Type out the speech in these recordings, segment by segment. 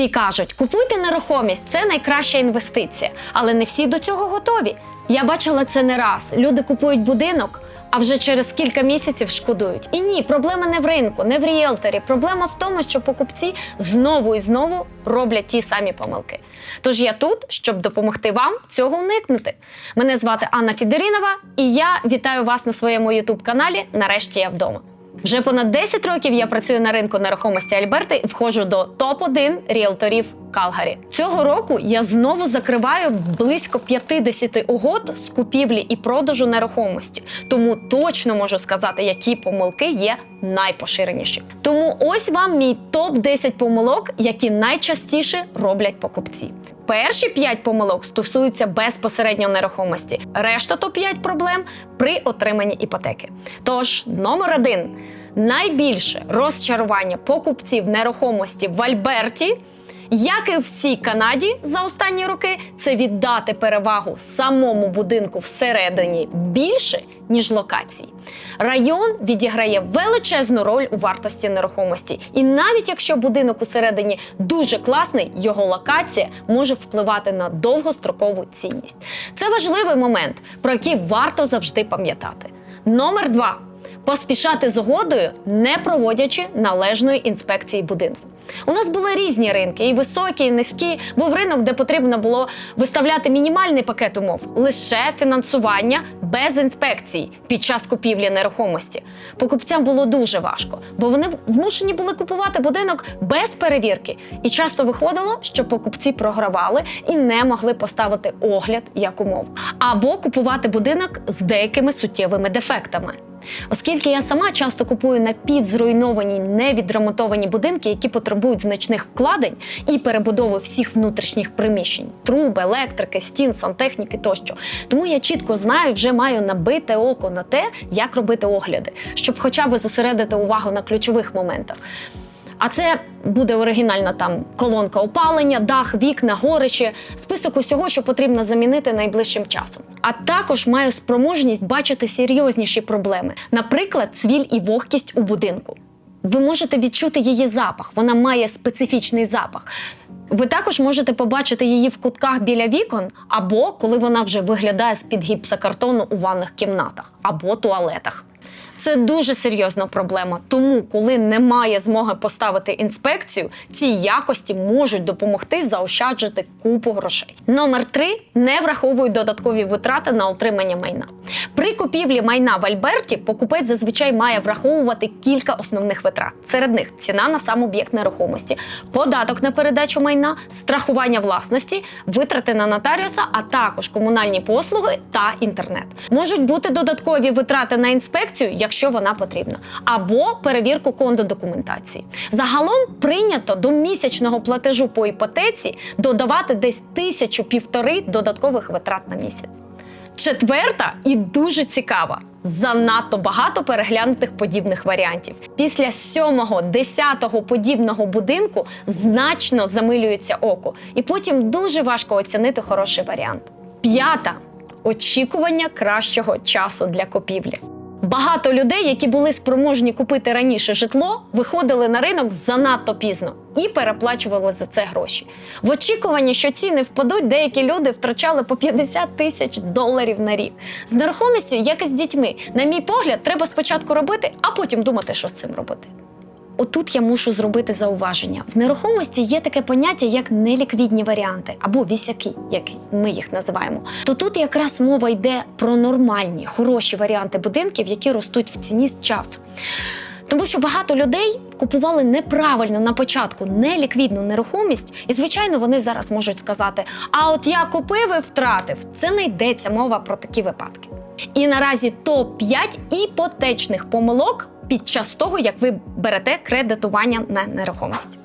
Всі кажуть, купуйте нерухомість, це найкраща інвестиція. Але не всі до цього готові. Я бачила це не раз. Люди купують будинок, а вже через кілька місяців шкодують. І ні, проблема не в ринку, не в ріелторі. Проблема в тому, що покупці знову і знову роблять ті самі помилки. Тож я тут, щоб допомогти вам цього уникнути. Мене звати Анна Фідерінова, і я вітаю вас на своєму ютуб каналі Нарешті я вдома. Вже понад 10 років я працюю на ринку нерухомості Альберти і входжу до топ-1 ріелторів Калгарі. Цього року я знову закриваю близько 50 угод з купівлі і продажу нерухомості. Тому точно можу сказати, які помилки є найпоширеніші. Тому ось вам мій топ 10 помилок, які найчастіше роблять покупці. Перші 5 помилок стосуються безпосередньо нерухомості. Решта то 5 проблем при отриманні іпотеки. Тож, номер один. Найбільше розчарування покупців нерухомості в Альберті як і всій Канаді за останні роки, це віддати перевагу самому будинку всередині більше, ніж локації. Район відіграє величезну роль у вартості нерухомості, і навіть якщо будинок усередині дуже класний, його локація може впливати на довгострокову цінність. Це важливий момент, про який варто завжди пам'ятати. Номер два поспішати з угодою, не проводячи належної інспекції будинку. У нас були різні ринки, і високі, і низькі. Був ринок, де потрібно було виставляти мінімальний пакет умов, лише фінансування без інспекцій під час купівлі нерухомості. Покупцям було дуже важко, бо вони змушені були купувати будинок без перевірки. І часто виходило, що покупці програвали і не могли поставити огляд як умов, або купувати будинок з деякими суттєвими дефектами. Оскільки я сама часто купую напівзруйновані невідремонтовані будинки, які потребують значних вкладень і перебудови всіх внутрішніх приміщень труб, електрики, стін, сантехніки тощо. Тому я чітко знаю, вже маю набите око на те, як робити огляди, щоб хоча б зосередити увагу на ключових моментах. А це буде оригінальна там колонка опалення, дах, вікна, горичі, список усього, що потрібно замінити найближчим часом. А також маю спроможність бачити серйозніші проблеми, наприклад, цвіль і вогкість у будинку. Ви можете відчути її запах, вона має специфічний запах. Ви також можете побачити її в кутках біля вікон, або коли вона вже виглядає з-під гіпсокартону у ванних кімнатах або туалетах. Це дуже серйозна проблема. Тому, коли немає змоги поставити інспекцію, ці якості можуть допомогти заощаджити купу грошей. Номер три не враховують додаткові витрати на отримання майна. При купівлі майна в Альберті покупець зазвичай має враховувати кілька основних витрат. Серед них ціна на сам об'єкт нерухомості, податок на передачу майна, страхування власності, витрати на нотаріуса, а також комунальні послуги та інтернет. Можуть бути додаткові витрати на інспекцію, якщо вона потрібна, або перевірку кондодокументації. Загалом прийнято до місячного платежу по іпотеці додавати десь тисячу півтори додаткових витрат на місяць. Четверта і дуже цікава. Занадто багато переглянутих подібних варіантів. Після сьомого, десятого подібного будинку значно замилюється око, і потім дуже важко оцінити хороший варіант. П'ята очікування кращого часу для купівлі. Багато людей, які були спроможні купити раніше житло, виходили на ринок занадто пізно і переплачували за це гроші. В очікуванні, що ціни впадуть, деякі люди втрачали по 50 тисяч доларів на рік. З нерухомістю, як і з дітьми, на мій погляд, треба спочатку робити, а потім думати, що з цим робити. Отут я мушу зробити зауваження. В нерухомості є таке поняття, як неліквідні варіанти або вісяки, як ми їх називаємо. То тут якраз мова йде про нормальні, хороші варіанти будинків, які ростуть в ціні з часу. Тому що багато людей купували неправильно на початку неліквідну нерухомість, і звичайно вони зараз можуть сказати: а от я купив і втратив. Це не йдеться мова про такі випадки. І наразі топ 5 іпотечних помилок під час того, як ви берете кредитування на нерухомість.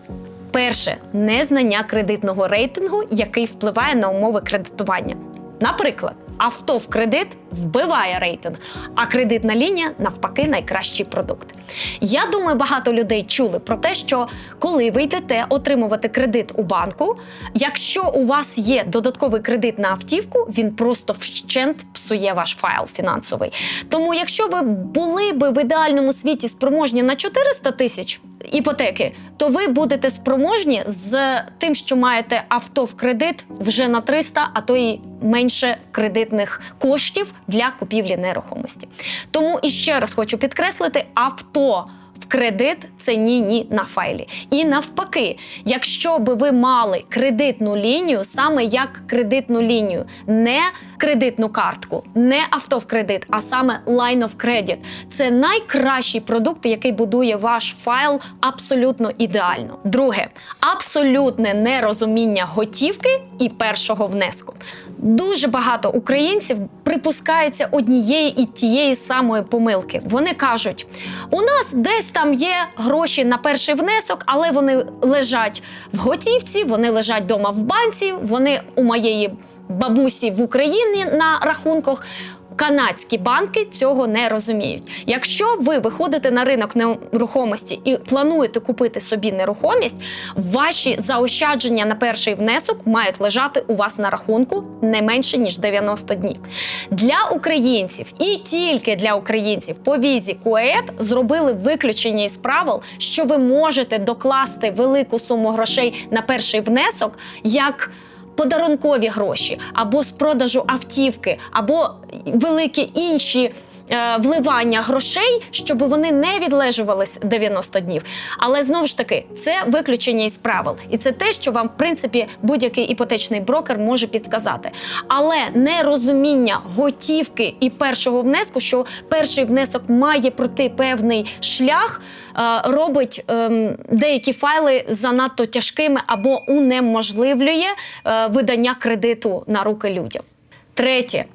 Перше незнання кредитного рейтингу, який впливає на умови кредитування. Наприклад, авто в кредит вбиває рейтинг, а кредитна лінія навпаки найкращий продукт. Я думаю, багато людей чули про те, що коли ви йдете отримувати кредит у банку, якщо у вас є додатковий кредит на автівку, він просто вщент псує ваш файл фінансовий. Тому, якщо ви були би в ідеальному світі спроможні на 400 тисяч іпотеки, то ви будете спроможні з тим, що маєте авто в кредит вже на 300, а то й менше кредитних коштів для купівлі нерухомості. Тому і ще раз хочу підкреслити: авто. Кредит це ні ні на файлі. І навпаки, якщо би ви мали кредитну лінію, саме як кредитну лінію, не кредитну картку, не авто в кредит, а саме line of credit. Це найкращий продукт, який будує ваш файл абсолютно ідеально. Друге, абсолютне нерозуміння готівки і першого внеску. Дуже багато українців припускаються однієї і тієї самої помилки. Вони кажуть: у нас десь там є гроші на перший внесок, але вони лежать в готівці, вони лежать вдома в банці, вони у моєї бабусі в Україні на рахунках. Канадські банки цього не розуміють. Якщо ви виходите на ринок нерухомості і плануєте купити собі нерухомість, ваші заощадження на перший внесок мають лежати у вас на рахунку не менше ніж 90 днів. Для українців і тільки для українців по візі КУЕД зробили виключення із правил, що ви можете докласти велику суму грошей на перший внесок як подарункові гроші, або з продажу автівки, або великі інші. Е, Вливання грошей, щоб вони не відлежувались 90 днів. Але знову ж таки, це виключення із правил, і це те, що вам, в принципі, будь-який іпотечний брокер може підсказати. Але нерозуміння готівки і першого внеску, що перший внесок має пройти певний шлях, е, робить ем, деякі файли занадто тяжкими або унеможливлює е, видання кредиту на руки людям. Третє.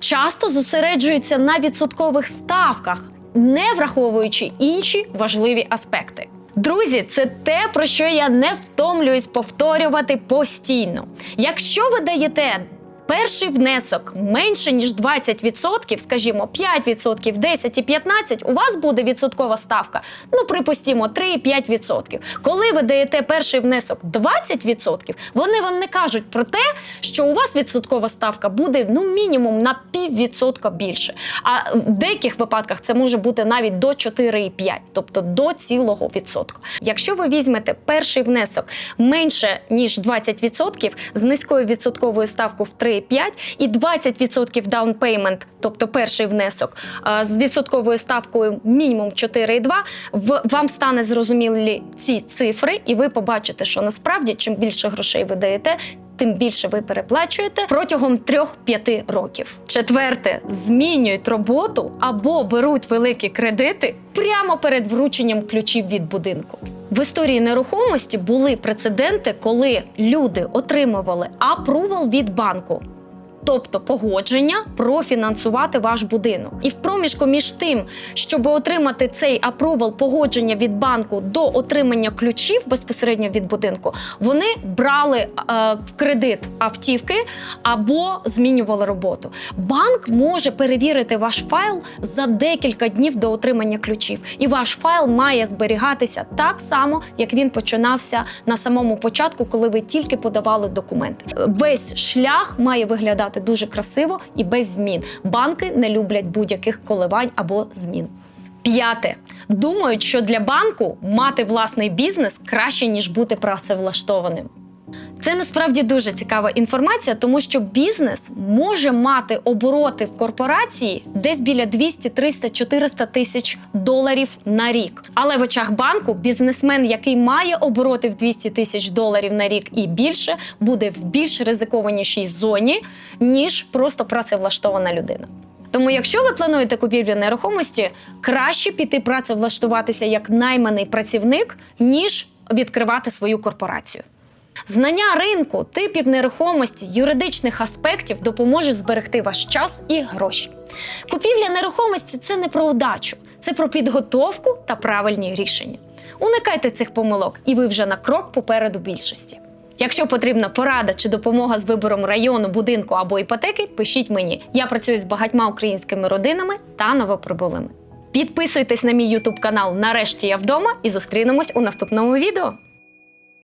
Часто зосереджуються на відсоткових ставках, не враховуючи інші важливі аспекти. Друзі, це те, про що я не втомлююсь повторювати постійно. Якщо ви даєте перший внесок менше ніж 20%, скажімо, 5%, 10 і 15, у вас буде відсоткова ставка. Ну, припустімо, 3-5%. Коли ви даєте перший внесок 20%, вони вам не кажуть про те, що у вас відсоткова ставка буде ну мінімум на піввідсотка більше. А в деяких випадках це може бути навіть до 4,5, тобто до цілого відсотка. Якщо ви візьмете перший внесок менше ніж 20% з низькою відсотковою ставкою в 3,5 і 20% down payment, тобто перший внесок з відсотковою ставкою мінімум 4,2, в- вам стане зрозумілі ці цифри, і ви побачите, що насправді чим більше грошей ви даєте. Тим більше ви переплачуєте протягом 3-5 років. Четверте, змінюють роботу або беруть великі кредити прямо перед врученням ключів від будинку. В історії нерухомості були прецеденти, коли люди отримували апрувал від банку. Тобто погодження профінансувати ваш будинок. І в проміжку між тим, щоб отримати цей апрувал погодження від банку до отримання ключів безпосередньо від будинку, вони брали е, в кредит автівки або змінювали роботу. Банк може перевірити ваш файл за декілька днів до отримання ключів, і ваш файл має зберігатися так само, як він починався на самому початку, коли ви тільки подавали документи. Весь шлях має виглядати дуже красиво і без змін. Банки не люблять будь-яких коливань або змін. П'яте. Думають, що для банку мати власний бізнес краще, ніж бути працевлаштованим. Це насправді дуже цікава інформація, тому що бізнес може мати обороти в корпорації десь біля 200, 300, 400 тисяч доларів на рік. Але в очах банку бізнесмен, який має обороти в 200 тисяч доларів на рік і більше, буде в більш ризикованішій зоні, ніж просто працевлаштована людина. Тому, якщо ви плануєте купівлю нерухомості, краще піти працевлаштуватися як найманий працівник, ніж відкривати свою корпорацію. Знання ринку, типів нерухомості, юридичних аспектів допоможе зберегти ваш час і гроші. Купівля нерухомості це не про удачу, це про підготовку та правильні рішення. Уникайте цих помилок, і ви вже на крок попереду більшості. Якщо потрібна порада чи допомога з вибором району, будинку або іпотеки, пишіть мені. Я працюю з багатьма українськими родинами та новоприбулими. Підписуйтесь на мій YouTube канал Нарешті я вдома і зустрінемось у наступному відео.